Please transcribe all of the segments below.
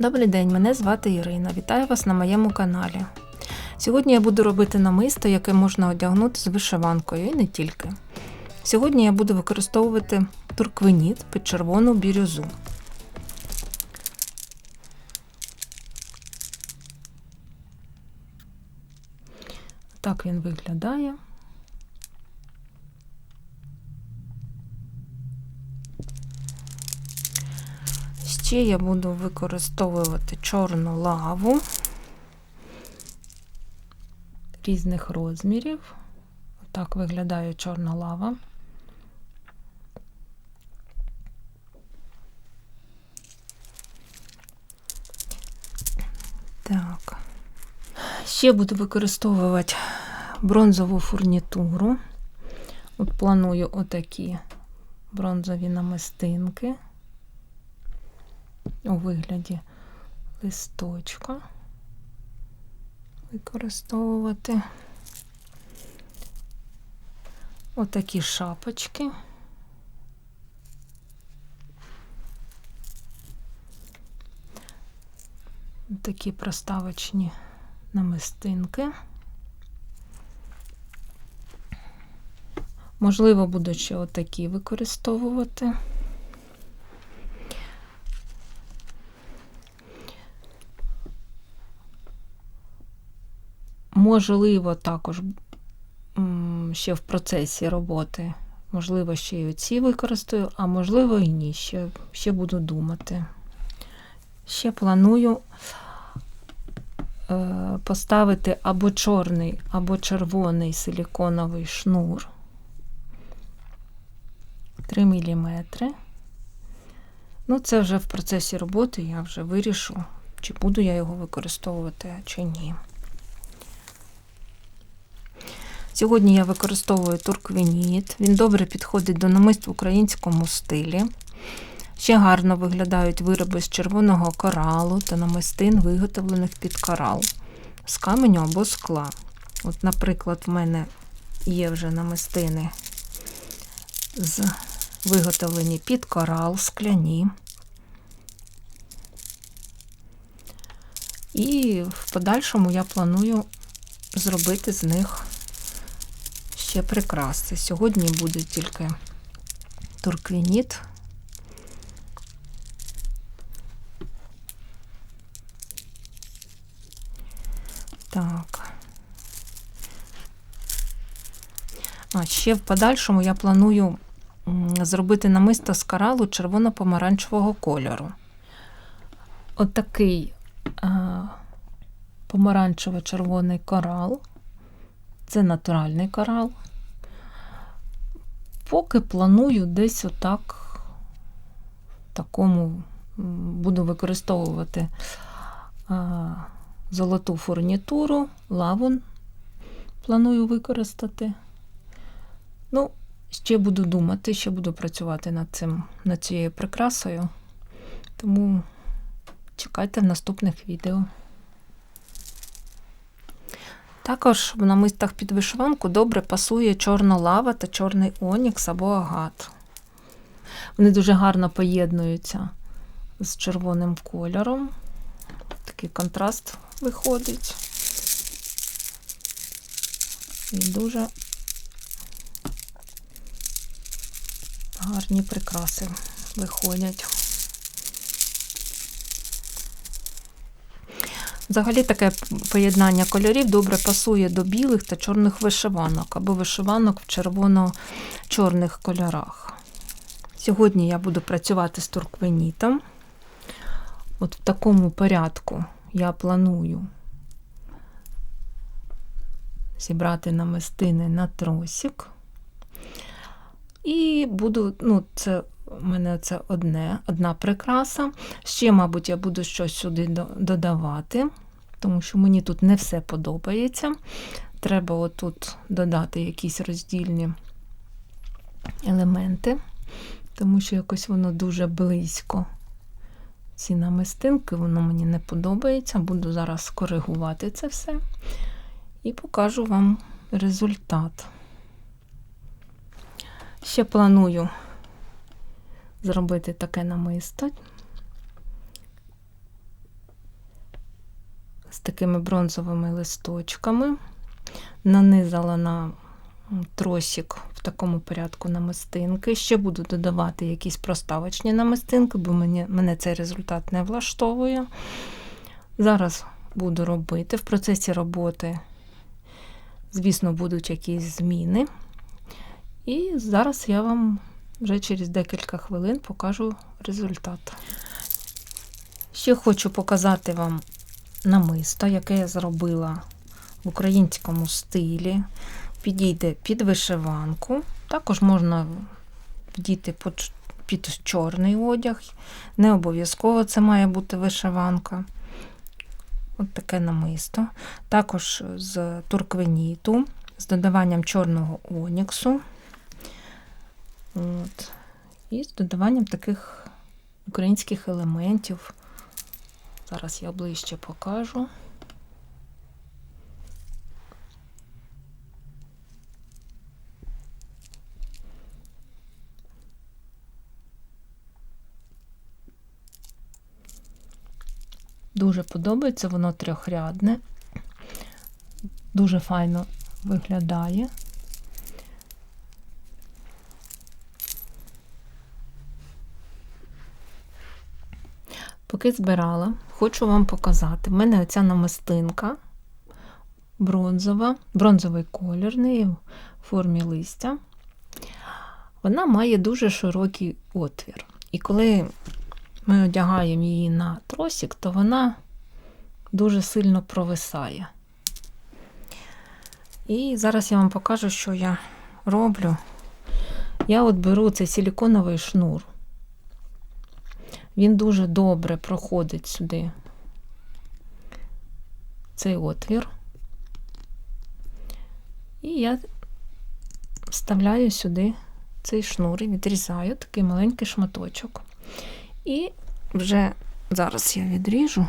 Добрий день, мене звати Ірина. Вітаю вас на моєму каналі. Сьогодні я буду робити намисто, яке можна одягнути з вишиванкою і не тільки. Сьогодні я буду використовувати турквеніт під червону бірюзу. Так він виглядає. Ще я буду використовувати чорну лаву різних розмірів. Так виглядає чорна лава. Так. Ще буду використовувати бронзову фурнітуру. От планую отакі бронзові намистинки у вигляді листочка використовувати отакі шапочки. Такі проставочні намистинки. Можливо, буду ще отакі використовувати. Можливо, також ще в процесі роботи. Можливо, ще й оці використаю, а можливо і ні. Ще, ще буду думати. Ще планую е, поставити або чорний, або червоний силіконовий шнур 3 мм. Ну, це вже в процесі роботи я вже вирішу, чи буду я його використовувати, чи ні. Сьогодні я використовую турквеніт. Він добре підходить до намист в українському стилі. Ще гарно виглядають вироби з червоного коралу та намистин, виготовлених під корал, з каменю або скла. От, Наприклад, в мене є вже намистини з виготовлені під корал, скляні. І в подальшому я планую зробити з них ще прикраси. Сьогодні буде тільки турквініт. Так. А ще в подальшому я планую зробити намисто з коралу червоно-помаранчевого кольору. Отакий помаранчево-червоний корал. Це натуральний корал. Поки планую десь отак, такому буду використовувати а, золоту фурнітуру, лавун планую використати. Ну, ще буду думати, ще буду працювати над цим, над цією прикрасою. Тому чекайте наступних відео. Також в намистах під вишиванку добре пасує чорна лава та чорний онікс або агат. Вони дуже гарно поєднуються з червоним кольором. Такий контраст виходить. І дуже гарні прикраси виходять. Взагалі таке поєднання кольорів добре пасує до білих та чорних вишиванок або вишиванок в червоно-чорних кольорах. Сьогодні я буду працювати з турквенітом. От в такому порядку я планую зібрати намистини на тросик. І буду, ну, це у мене це одне, одна прикраса. Ще, мабуть, я буду щось сюди додавати, тому що мені тут не все подобається. Треба отут додати якісь роздільні елементи, тому що якось воно дуже близько. Ці намистинки, воно мені не подобається. Буду зараз коригувати це все і покажу вам результат. Ще планую зробити таке намисто. такими бронзовими листочками, нанизала на тросик в такому порядку намистинки. Ще буду додавати якісь проставочні намистинки, бо мені, мене цей результат не влаштовує. Зараз буду робити. В процесі роботи, звісно, будуть якісь зміни. І зараз я вам вже через декілька хвилин покажу результат. Ще хочу показати вам намисто, яке я зробила в українському стилі. Підійде під вишиванку. Також можна вдіти під чорний одяг. Не обов'язково це має бути вишиванка. От таке намисто. Також з турквеніту, з додаванням чорного оніксу. От. І з додаванням таких українських елементів. Зараз я ближче покажу. Дуже подобається, воно трьохрядне, дуже файно виглядає. Поки збирала, хочу вам показати. В мене оця намистинка бронзова, бронзовий колір неї в формі листя. Вона має дуже широкий отвір. І коли ми одягаємо її на тросик, то вона дуже сильно провисає. І зараз я вам покажу, що я роблю. Я от беру цей силіконовий шнур. Він дуже добре проходить сюди цей отвір. І я вставляю сюди цей шнур і відрізаю такий маленький шматочок. І вже зараз я відріжу.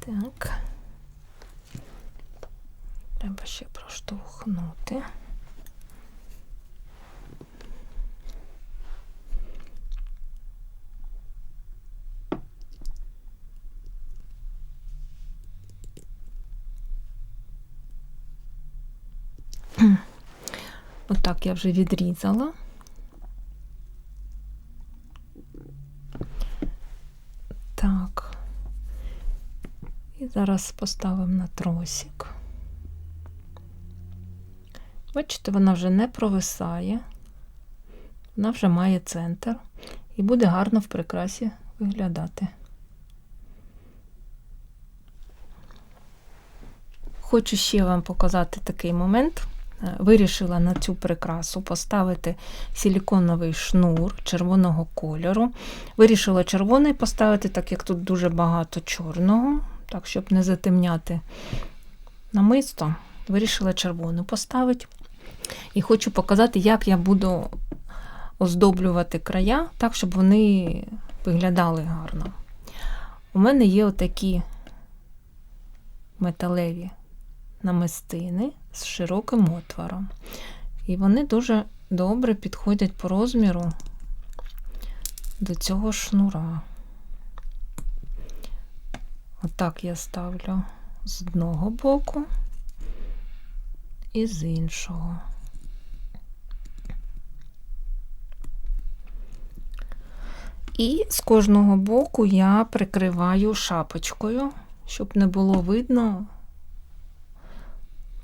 Так. Треба ще проштовхнути. Отак я вже відрізала. Так. І зараз поставимо на тросик. Бачите, вона вже не провисає, вона вже має центр і буде гарно в прикрасі виглядати. Хочу ще вам показати такий момент. Е, вирішила на цю прикрасу поставити силіконовий шнур червоного кольору. Вирішила червоний поставити, так як тут дуже багато чорного, так, щоб не затемняти намисто, вирішила червону поставити. І хочу показати, як я буду оздоблювати края, так, щоб вони виглядали гарно. У мене є отакі металеві намистини з широким отвором. І вони дуже добре підходять по розміру до цього шнура. Отак я ставлю з одного боку і з іншого. І з кожного боку я прикриваю шапочкою, щоб не було видно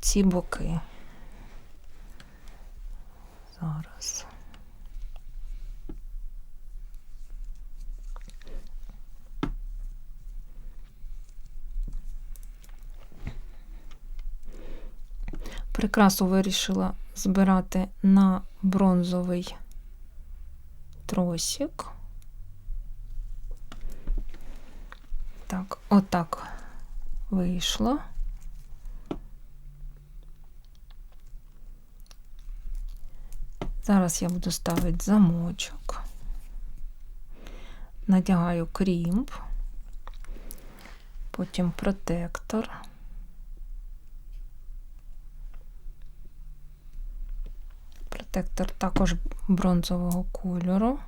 ці боки. Зараз. Прикрасу вирішила збирати на бронзовий тросик. Так, отак вийшло. Зараз я буду ставити замочок, надягаю крімп, потім протектор. протектор також бронзового кольору.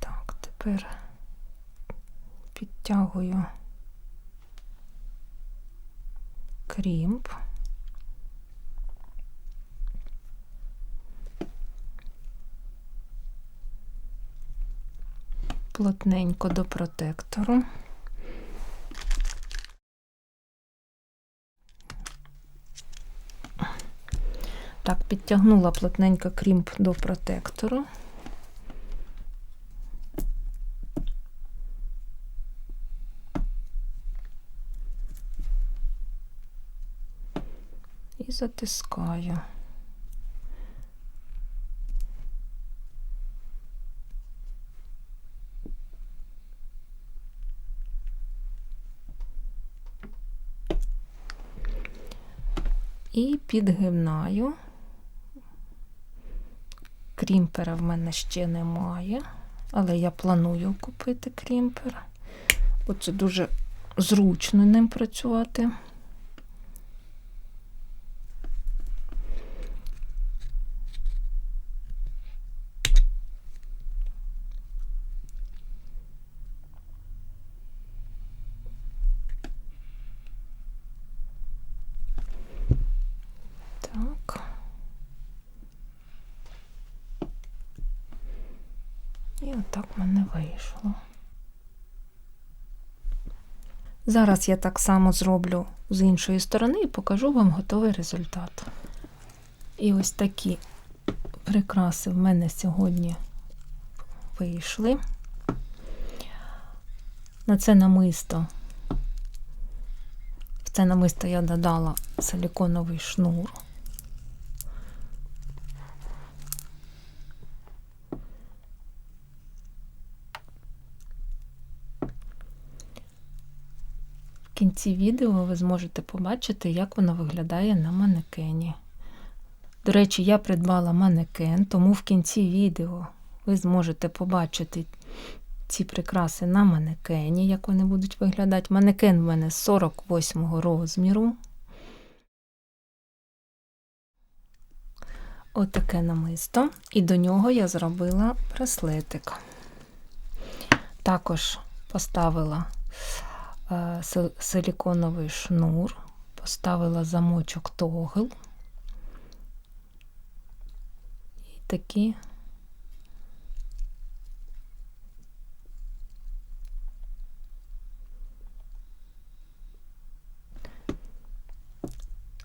Так, тепер підтягую крімп. плотненько до протектору. Так, підтягнула плотненько крімп до протектору. Затискаю. і підгинаю. Крімпера в мене ще немає, але я планую купити крімпер, бо це дуже зручно ним працювати. Отак в мене вийшло. Зараз я так само зроблю з іншої сторони і покажу вам готовий результат. І ось такі прикраси в мене сьогодні вийшли. На це намисто, в це намисто я додала силіконовий шнур. Кінці відео ви зможете побачити, як воно виглядає на манекені. До речі, я придбала манекен, тому в кінці відео ви зможете побачити ці прикраси на манекені, як вони будуть виглядати. Манекен в мене 48 розміру. Отаке намисто. І до нього я зробила браслетик. Також поставила силіконовий шнур, поставила замочок тогл і такі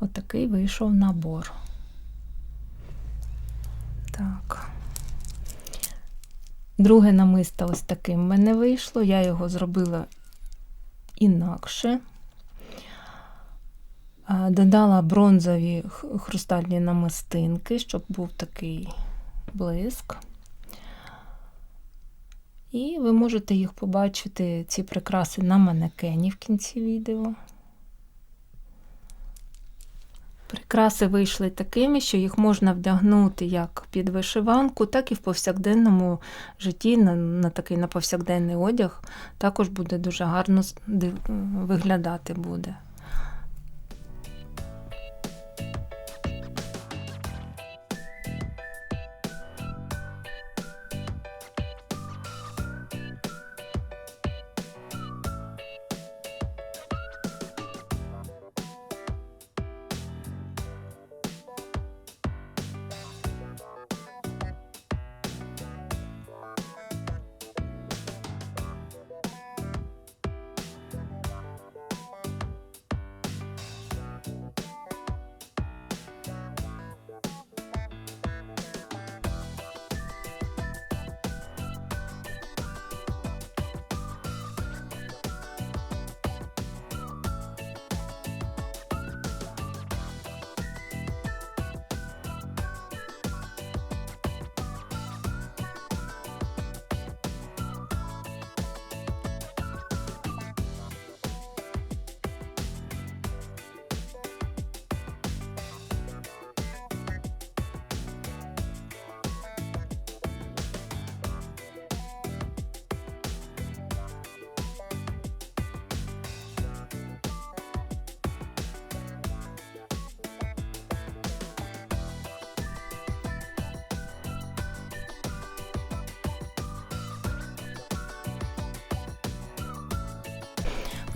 Отакий вийшов набор. Так. Друге намисто ось таким мене вийшло. Я його зробила інакше. Додала бронзові хрустальні намистинки, щоб був такий блиск. І ви можете їх побачити, ці прикраси на манекені в кінці відео. Прикраси вийшли такими, що їх можна вдягнути як під вишиванку, так і в повсякденному житті, на на такий на повсякденний одяг, також буде дуже гарно виглядати буде.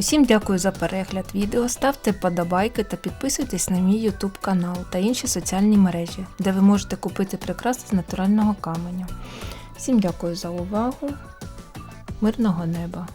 Усім дякую за перегляд відео. Ставте подобайки та підписуйтесь на мій YouTube канал та інші соціальні мережі, де ви можете купити прикраси з натурального каменю. Всім дякую за увагу. Мирного неба!